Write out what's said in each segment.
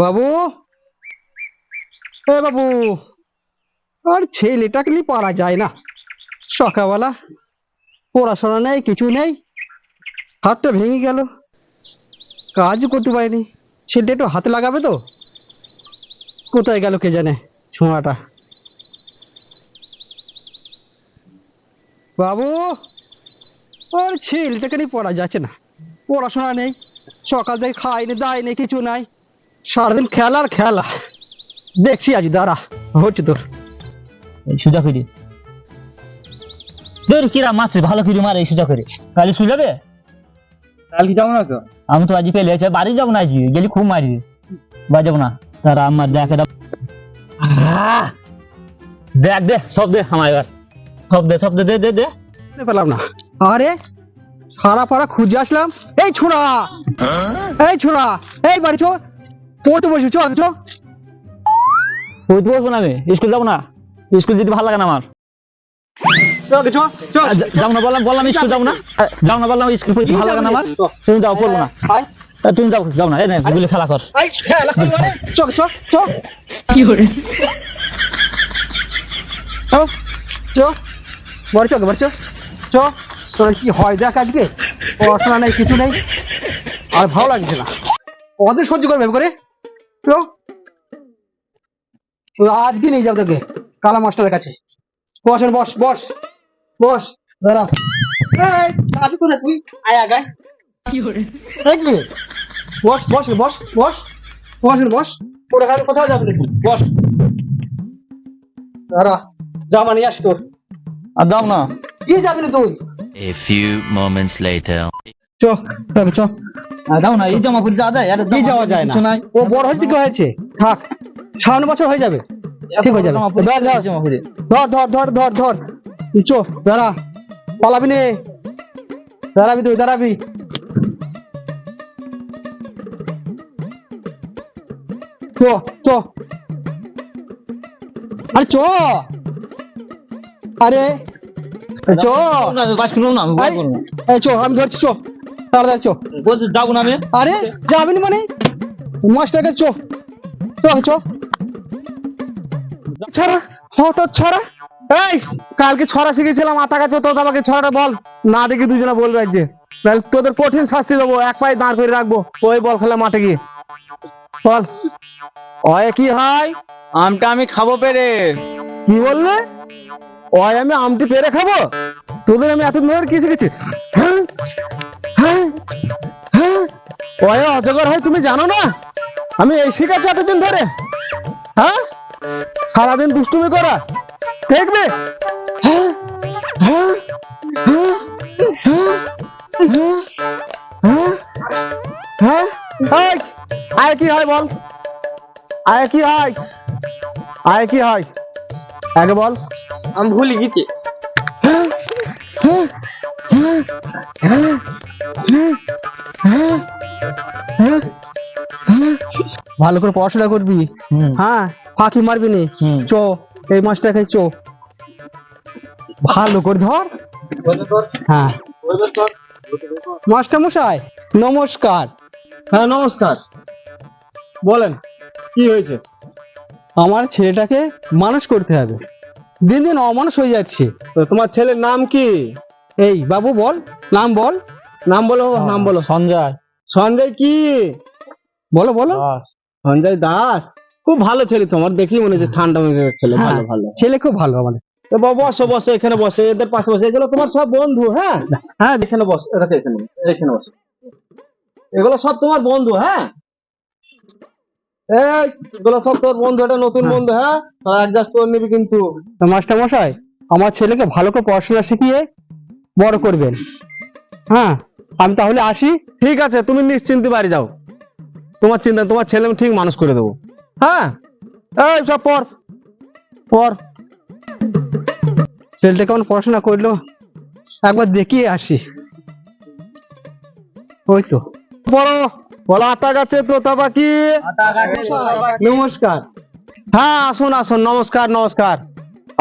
বাবু? এ বাবু, আর ছেলেটাকে নিয়ে পারা যায় না। সকালবেলা পড়াশোনা নেই, কিছু নেই, হাতটা ভেঙে গেল। কাজ করতে পারিনি। ছেলেটা একটু হাতে লাগাবে তো? কোথায় গেল কে জানে ছোঁয়াটা? বাবু, আর ছেলেটাকে নিয়ে পড়া যাচ্ছে না। পড়াশোনা নেই, সকাল থেকে খাইনি দায়নি কিছু নাই। সারাদিন খেলা আর খেলা। দেখছি আজ দাঁড়া হচ্ছে তোর। সুজা করে তোর কিরা মারছে ভালো করে মারে সুজা করে কালি শুই যাবে? কালকে যাব না তো। আমি তো আজকে পেলে আছে বাড়ি যাব না আজকে গেলে খুব মারবে। বা যাব না। তারা আমার দেখে দাও! দেখ দে সব দে আমার এবার। সব দে সব দে দে দে দে। পেলাম না। আরে সারা পাড়া খুঁজে আসলাম। এই ছোড়া! এই ছোড়া! এই বাড়ি চো পড়তে বসে চো আগে চো ওই তো বসবো না আমি। স্কুল যাব না। স্কুল যেতে ভালো লাগে না আমার। না বললাম বললাম স্কুল যাব না। যাব না বললাম স্কুল পড়তে ভালো লাগে না আমার। তুমি যাও পড়ব না। তুমি যাও যাও না। এই নে গুলি খেলা কর। মানে? চো চো চো। চো চো। তোর কি হয় দেখ আজকে? পড়াশোনা নেই কিছু নেই। আর ভালো লাগছে না। ওদের সহ্য করবে করে? চো তো আজকে নিয়ে যাও তোকে কালা মাস্টারের কাছে। বস এখানে বস বস বস দাঁড়া। এই, যাবি কোথায় তুই? আয় আগায় বস বস বস বস বস বস। কোথাও যাবি বস। দাঁড়া জামা নিয়ে আসি তোর। আর না। কি যাবি না তুই? A few moments later. চো তবে চো। যাও না এই জামা পরে যাওয়া যায় আর কি যাওয়া যায় না। ও বড় হয়েছে কি হয়েছে? থাক সামনে বছর হয়ে যাবে। ঠিক হয়ে যাবে। ধর ধর। জামা পরে? ধর ধর ধর ধর ধর। চো দাঁড়া। পালাবি নে। দাঁড়াবি তুই দাঁড়াবি। চো চো। আরে চো। আরে চো। বাস করুন না আমি আরে এই চো আমি ধরছি চো। তাড়াতাড়ি চো। বলছি যাব না আমি? আরে যাবি না মানে? কাছে চো। চো। চো ছাড়া হঠাৎ ছড়া। এই কালকে ছড়া শিখেছিলাম আতা গাছে তো আমাকে ছড়াটা বল। না দেখি দুজনে বলবে যে নাহলে তোদের কঠিন শাস্তি দেবো এক পায়ে দাঁড় করে রাখব ওই বল খেলা মাঠে গিয়ে। বল। ওয়ে কি হয়? আমটা আমি খাব পেরে। কি বললে? ওই আমি আমটি পেরে খাব? তোদের আমি এতদিন ধরে কি শিখেছি? হ্যাঁ হ্যাঁ হ্যাঁ ওই অজগর হয় তুমি জানো না? আমি এই শিখাচ্ছি এতদিন ধরে হ্যাঁ? সারাদিন দুষ্টুমি করা। দেখবে? হ্যাঁ? হ্যাঁ? হ্যাঁ? হ্যাঁ? হ্যাঁ? হ্যাঁ? হ্যাঁ? আয় কি হয় বল? আয় কি হয়? আয় কি হয়? আগে বল। আমি ভুলে গেছি। ভালো করে পড়াশোনা করবি? হ্যাঁ ফাঁকি মারবি নি। চো এই মাছটা খাই চো। ভালো করে ধর। হ্যাঁ। মাস্টার মশাই নমস্কার। হ্যাঁ নমস্কার। বলেন কি হয়েছে? আমার ছেলেটাকে মানুষ করতে হবে। দিন দিন অমানুষ হয়ে যাচ্ছে। তো তোমার ছেলের নাম কি? এই বাবু বল নাম বল। নাম বলো নাম বলো। সঞ্জয়। সঞ্জয় কি? বলো বলো। সঞ্জয় দাস? খুব ভালো ছেলে তোমার দেখি মনে হচ্ছে ঠান্ডা মেজাজের ছেলে ভালো হ্যাঁ, ভালো ছেলে খুব ভালো তো বসো বসো এখানে বসো এদের পাশে বসে এগুলো তোমার সব বন্ধু হ্যাঁ? হ্যাঁ। এখানে বস এটাকে এখানে এখানে বসো। এগুলো সব তোমার বন্ধু হ্যাঁ? এই এগুলো সব তোর বন্ধু এটা নতুন হ্যাঁ। বন্ধু হ্যাঁ? অ্যাডজাস্ট করে নিবি কিন্তু। মাস্টার মশাই আমার ছেলেকে ভালো করে পড়াশোনা শিখিয়ে বড় করবেন। হ্যাঁ আমি তাহলে আসি। ঠিক আছে তুমি নিশ্চিন্তে বাড়ি যাও। তোমার চিন্তা তোমার ছেলে ঠিক মানুষ করে দেবো। হ্যাঁ? এই সব পর পর। ছেলেটা কেমন পড়াশোনা করল? একবার দেখিয়ে আসি। ওই তো। পড়ো বলো আতা গাছে তোতা পাখি। নমস্কার। হ্যাঁ আসুন আসুন নমস্কার নমস্কার।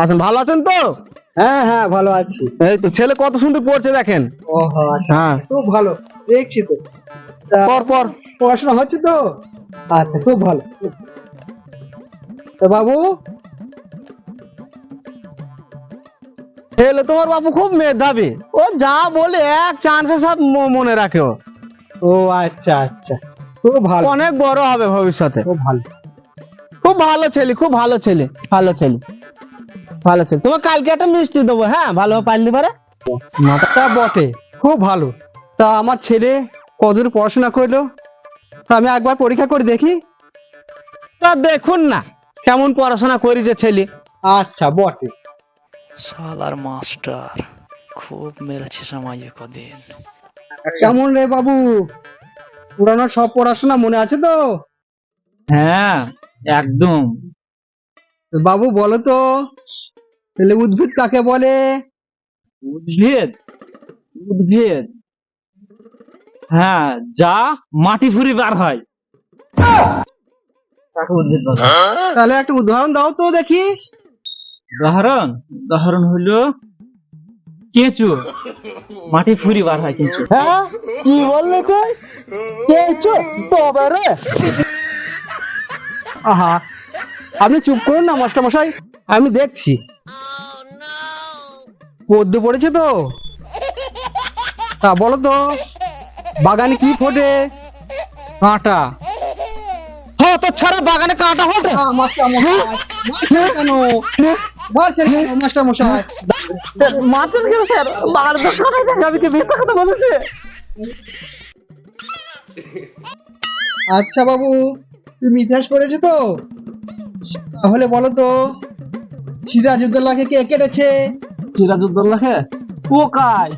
আসুন ভালো আছেন তো? হ্যাঁ হ্যাঁ ভালো আছি। এই তো ছেলে কত সুন্দর পড়ছে দেখেন। ওহো আচ্ছা হ্যাঁ। খুব ভালো দেখছি তো। পর পর। পড়াশোনা হচ্ছে তো? আচ্ছা খুব ভালো তো বাবু? এলে তোমার বাবু খুব মেধাবী। ও যা বলে এক চান্সে সব মনে রাখে ও। ও আচ্ছা আচ্ছা খুব ভালো। অনেক বড় হবে ভবিষ্যতে। খুব ভালো। খুব ভালো ছেলে খুব ভালো ছেলে ভালো ছেলে। ভালো ছেলে। তোমার কালকে একটা মিষ্টি দেবো হ্যাঁ? ভালো পারলি পারে। তা বটে খুব ভালো। তা আমার ছেলে কতদূর পড়াশোনা করল? আমি একবার পরীক্ষা করে দেখি। তা দেখুন না কেমন পড়াশোনা করেছে ছেলে। আচ্ছা বটে। শালার মাস্টার খুব মেরেছে সমাজে কদিন। কেমন রে বাবু? পুরানো সব পড়াশোনা মনে আছে তো? হ্যাঁ একদম। বাবু বলো তো তাহলে উদ্ভিদ কাকে বলে? উদ্ভিদ। উদ্ভিদ। হ্যাঁ যা মাটি ফুরি বার হয়। তাকে উদ্ভিদ বলে। তাহলে একটা উদাহরণ দাও তো দেখি। উদাহরণ? উদাহরণ হলো কেঁচু। মাটি ফুরি বার হয় কেঁচু। হ্যাঁ? কি বললে তুই? কেঁচো? তবে রে। আহা আপনি চুপ করুন না মাস্টার মশাই আমি দেখছি। পদ্ম পড়েছে তো? তা বলো তো বাগানে কি ফোটে? কাঁটা। হ্যাঁ তো ছাড়া বাগানে কাঁটা হতে মাস্টার মশাই। কেন? মারছেন কেন মাস্টার কেন স্যার? বাগানে তো কাঁটা থাকে আমি কি মিথ্যা কথা বলেছি। আচ্ছা বাবু তুমি ইতিহাস পড়েছো তো? তাহলে বলো তো সিরাজউদ্দৌলাকে কে কেটেছে? সিরাজউদ্দৌলাকে পোকায়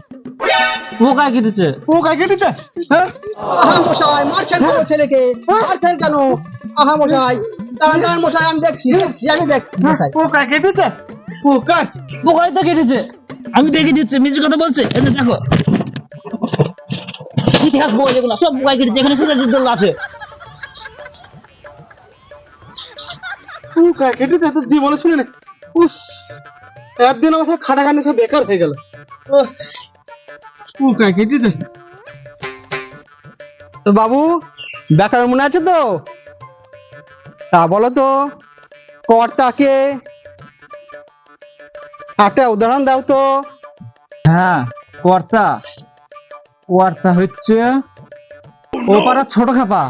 পোকায় কেটেছে? পোকা কেটেছে? হ্যাঁ? আহা মশাই মারছেন কেন ছেলেকে? মারছেন কেন? আহা মশাই দাঁড়ান দাঁড়ান মশাই আমি দেখছি দেখছি আমি দেখছি মশাই। পোকা কেটেছে? পোকা পোকায় তো কেটেছে? আমি দেখে দিচ্ছি মিজি কথা বলছে। যে দেখো। ইতিহাস বই যেগুলো সব পোকায় কেটেছে এখানে সিরাজউদ্দৌলা আছে। পোকা কেটেছে? তো জীবনে শুনে না একদিন আমার সব খাটাখানি সব বেকার হয়ে গেল। তো বাবু, বেকার মনে আছে তো? তা বলো তো, কর্তাকে একটা উদাহরণ দাও তো। হ্যাঁ কর্তা। কর্তা হচ্ছে ও পাড়া ছোট খাপা।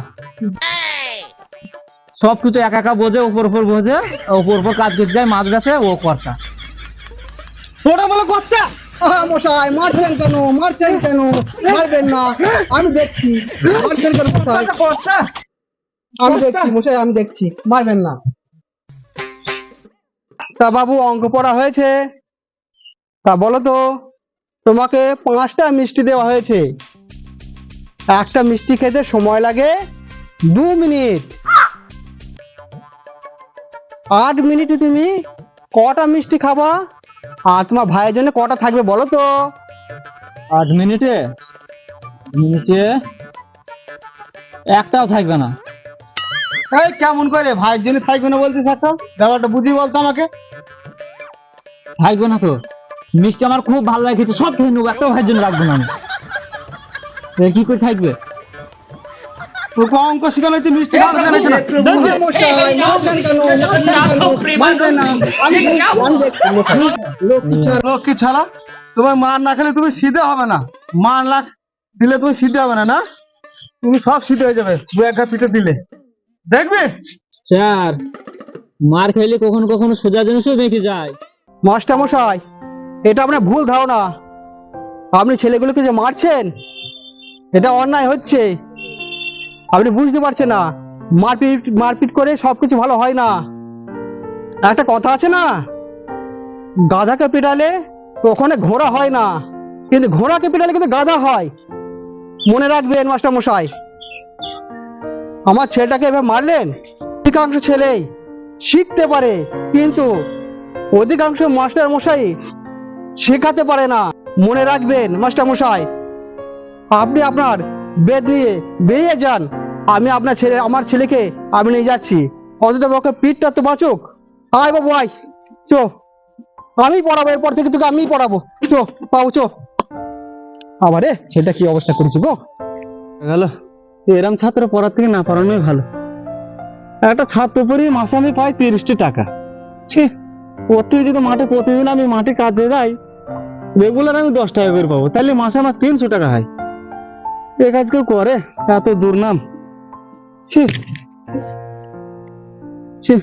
সব কিছু একা একা বোঝে, উপর উপর বোঝে, উপর উপর কাজ করতে যায় মাছ গেছে ও কর্তা। ওটা বলো কর্তা। মশাই মারছেন কেন? মারছেন কেন? মারবেন না। আমি দেখছি। মারছেন কেন মশাই? আমি দেখছি মশাই আমি দেখছি। মারবেন না। তা বাবু অঙ্ক পড়া হয়েছে? তা বলো তো তোমাকে পাঁচটা মিষ্টি দেওয়া হয়েছে। একটা মিষ্টি খেতে সময় লাগে দু মিনিট। আট মিনিটে তুমি কটা মিষ্টি খাবা? আর তোমার ভাইয়ের জন্য কটা থাকবে বলো তো? আট মিনিটে? মিনিটে একটাও থাকবে না। এই কেমন করে? ভাইয়ের জন্য থাকবে না বলছিস একটা? ব্যাপারটা বুঝি বলতো আমাকে। থাকবে না তো। মিষ্টি আমার খুব ভালো লাগে সব খেয়ে নেব একটাও ভাইয়ের জন্য রাখব না আমি। কি করে থাকবে? অঙ্ক শেখানো হচ্ছে মিষ্টি শেখানো হচ্ছে না। লক্ষ্মী ছাড়া- তোমার মার না খেলে তুমি সিধে হবে না। মার না দিলে তুমি সিধে হবে না না? তুমি সব সিধে হয়ে যাবে দু এক পিঠে দিলে। দেখবে? স্যার মার খাইলে কখনো কখনো সোজা জিনিসও বেঁকে যায়। মাস্টার মশাই এটা আপনার ভুল ধারণা। আপনি ছেলেগুলোকে যে মারছেন এটা অন্যায় হচ্ছে। আপনি বুঝতে পারছেন না। মারপিট মারপিট করে সবকিছু ভালো হয় না। একটা কথা আছে না? গাধাকে পেটালে ওখানে ঘোড়া হয় না। কিন্তু ঘোড়াকে পেটালে কিন্তু গাধা হয়। মনে রাখবেন, মাস্টার মশাই। আমার ছেলেটাকে এভাবে মারলেন? অধিকাংশ ছেলেই শিখতে পারে, কিন্তু অধিকাংশ মাস্টার মশাই শেখাতে পারে না। মনে রাখবেন, মাস্টার মশাই, আপনি আপনার বেদ নিয়ে বেরিয়ে যান। আমি আপনার ছেলে আমার ছেলেকে আমি নিয়ে যাচ্ছি। অন্তত পক্ষে পিঠটা তো বাঁচুক। আয় বাবু, আয়। চো। আমি পড়াবো, এরপর থেকে তোকে আমিই পড়াবো। চো, বাবু, চো। আবারে, ছেলেটা কি অবস্থা করেছি গো? গেল। এরম ছাত্র পড়ার থেকে না পড়ানোই ভালো। একটা ছাত্র পেপারই মাসে আমি পাই তিরিশটি টাকা। ছি প্রতি যদি মাঠে, প্রতিদিন আমি মাঠে কাজে যাই, রেগুলার আমি দশ টাকা করে পাবো। তাহলে মাসে আমার তিনশো টাকা হয়। এ কাজ কেউ করে? এত দুর্নাম। ছি। ছি।